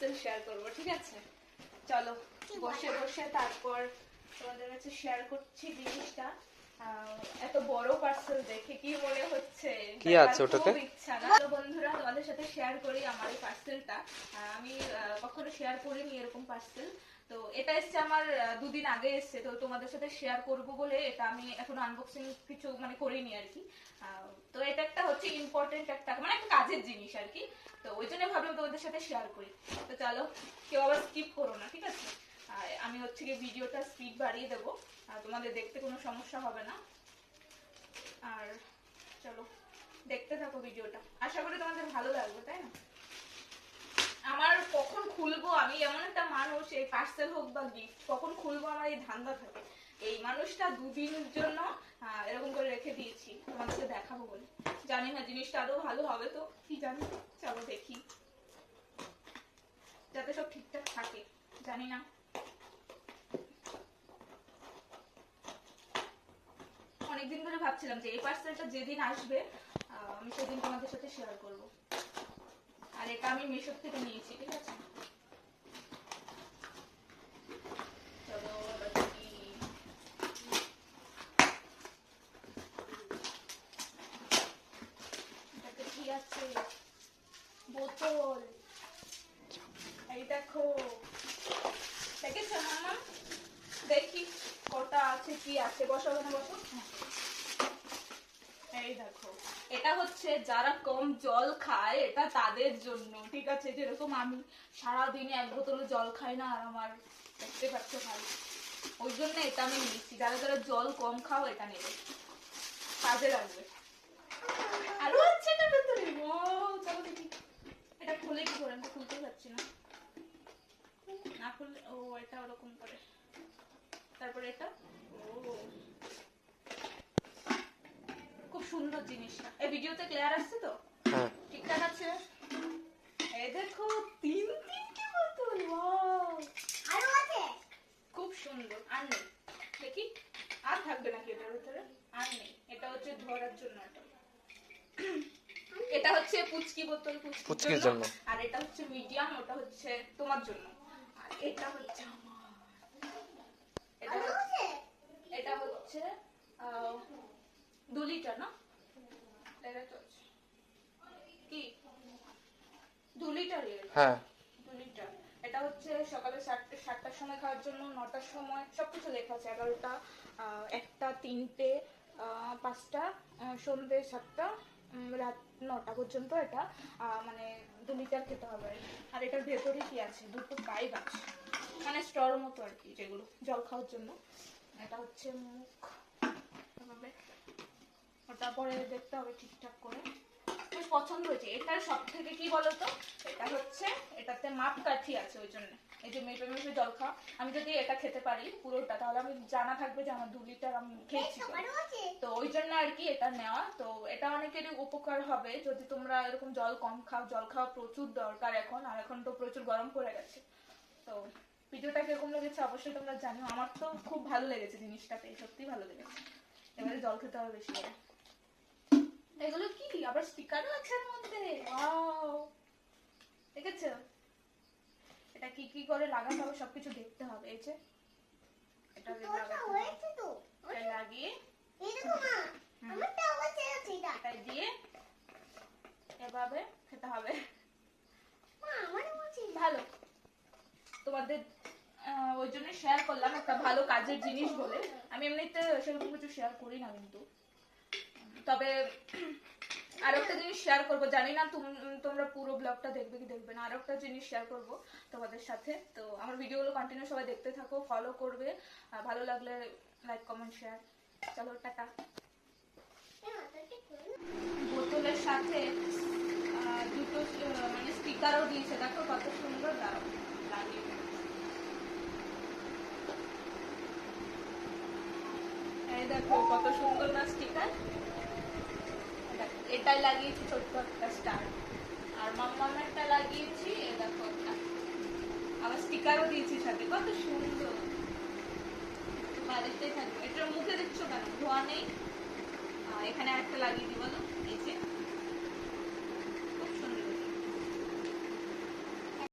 Parcel share করব ঠিক আছে? চলো বসে বসে তারপর তোমাদের কাছে শেয়ার করছি জিনিসটা। আহ, এত বড় পার্সেল দেখে কি মনে হচ্ছে? কি আছে ওটাতে? ইচ্ছা না। তো বন্ধুরা তোমাদের সাথে শেয়ার করি আমার এই পার্সেলটা আমি আহ, কখনো শেয়ার করিনি এরকম পার্সেল তো এটা এসছে আমার দুদিন আগে এসছে। তো তোমাদের সাথে শেয়ার করব বলে এটা আমি এখন আনবক্সিং কিছু মানে করিনি আর কি। আহ, তো এটা একটা হচ্ছে ইম্পর্টেন্ট একটা মানে একটা কাজের জিনিস আর কি। ওই জন্য ভাবলাম তোমাদের সাথে শেয়ার করি। তো চলো, কেউ আবার স্কিপ করো না, ঠিক আছে? আর আমি হচ্ছে কি ভিডিওটা স্পিড বাড়িয়ে দেবো, আর তোমাদের দেখতে কোনো সমস্যা হবে না। আর চলো, দেখতে থাকো ভিডিওটা আশা করি তোমাদের ভালো লাগবে, তাই না? আমার কখন খুলবো? আমি এমন একটা মানুষ, এই পার্সেল হোক বা গিফট কখন খুলবো? আমার এই ধান্দা থাকে। এই মানুষটা দুদিনের জন্য এরকম করে রেখে দিয়েছি। তোমাদেরকে দেখাবো বলে। জানি না, জিনিসটা আদৌ ভালো হবে তো? কি জানি? চলো দেখি। যাতে সব ঠিকঠাক থাকে। জানি না। অনেকদিন ধরে ভাবছিলাম যে এই পার্সেলটা যেদিন আসবে আমি সেদিন তোমাদের সাথে শেয়ার করব। আর এটা আমি মিশো থেকে নিয়েছি, ঠিক আছে? দেখি। কটা আছে, কি আছে? বসো ওখানে, বসো। এই দেখো, এটা হচ্ছে যারা কম জল খায়, এটা তাদের জন্য, ঠিক আছে? যেরকম আমি সারাদিনে এক বোতল জল খাই না, আর আমার দেখতে পাচ্ছ ভাই ওই জন্য এটা আমি নিচ্ছি যারা যারা জল কম খাও, এটা নেবে। কাজে লাগবে। আরও আছে এটা ভেতরে? ও চলো দেখি। এটা খুলে কি করে? আমি খুলতে পারছি না। না খুললে ও, এটা ওরকম করে। তারপরে এটা? ও খুব সুন্দর জিনিসটা এই ভিডিওতে ক্লিয়ার আসছে তো? হ্যাঁ। ঠিকঠাক আছে? এই দেখো তিন তিনটে বোতল ওয়াও আরও আছে? খুব সুন্দর। আর নেই। দেখি। আর থাকবে নাকি এটার ভিতরে? আর নেই। এটা হচ্ছে ধরার জন্য এটা। এটা হচ্ছে পুচকি বোতল পুচকির জন্য। আর এটা হচ্ছে মিডিয়াম ওটা হচ্ছে তোমার জন্য। আর এটা হচ্ছে আমার। এটা হচ্ছে এটা হচ্ছে আহ, দু লিটার না। কি? দু লিটার হ্যাঁ। দু লিটার। এটা হচ্ছে সকালে সাতটা সাতটার সময় খাওয়ার জন্য নটার সময় সবকিছু লেখা আছে। এগারোটা একটা তিনটে পাঁচটা সন্ধ্যে সাতটা রাত নটা পর্যন্ত এটা আহ, মানে দু লিটার খেতে হবে। আর এটার ভেতরে কি আছে? দুটো পাইপ আছে। মানে স্টর মতো আর কি যেগুলো জল খাওয়ার জন্য। এটা হচ্ছে মুখ। এভাবে ওটা পরে দেখতে হবে ঠিকঠাক করে। বেশ পছন্দ হয়েছে। এটার সব থেকে কি বলতো? এটা হচ্ছে এটাতে মাপ কাঠি আছে ওই জন্য। এই যে মেপে মেপে জল খাওয়া। আমি যদি এটা খেতে পারি পুরোটা তাহলে আমি জানা থাকবে যে আমার দু লিটার আমি খেয়েছি তো। ওই জন্য আর কি এটা নেওয়া। তো এটা অনেকেরই উপকার হবে। যদি তোমরা এরকম জল কম খাও জল খাওয়া প্রচুর দরকার এখন আর এখন তো প্রচুর গরম পড়ে গেছে। তো ভিডিওটা কীরকম লেগেছে অবশ্যই তোমরা জানিও। আমার তো খুব ভালো লেগেছে জিনিসটা পেয়ে সত্যি ভালো লেগেছে। এবারে জল খেতে হবে বেশি করে। এগুলো কি? আবার স্টিকারও আছে এর মধ্যে। ওয়াও দেখেছ? এটা কি কি করে লাগাতে হবে? সবকিছু দেখতে হবে এই যে। এটা লাগাতে তো। এটা লাগিয়ে। এই দেখো মা আমারটা হয়েছে আছে এটা। এটা দিয়ে এভাবে খেতে হবে। মা হয়েছে ভালো। তোমাদের ওই জন্য শেয়ার করলাম একটা ভালো কাজের জিনিস বলে। আমি এমনিতে সেরকম কিছু শেয়ার করি না কিন্তু। তবে আর একটা জিনিস শেয়ার করব। জানি না তোমরা পুরো ব্লগটা দেখবে কি দেখবে না। আর একটা জিনিস শেয়ার করব তোমাদের সাথে। তো আমার ভিডিওগুলো কন্টিনিউ সবাই দেখতে থাকো ফলো করবে। আর ভালো লাগলে লাইক কমেন্ট শেয়ার চলো টাটা। বোতলের সাথে দুটো মানে স্টিকারও দিয়েছে। দেখো কত সুন্দর লাগিয়ে এই দেখো কত সুন্দর না স্টিকার এটাই লাগিয়েছি ছোট্ট একটা স্টার। আর মাম্মামেরটা লাগিয়েছি দেখো আবার স্টিকারও দিয়েছি সাথে, কত সুন্দর। বাড়িতেই থাকবে। এটার মুখে দেখছ কেন? ধোয়া নেই। এখানে একটা লাগিয়ে দিই, বলো। এই যে।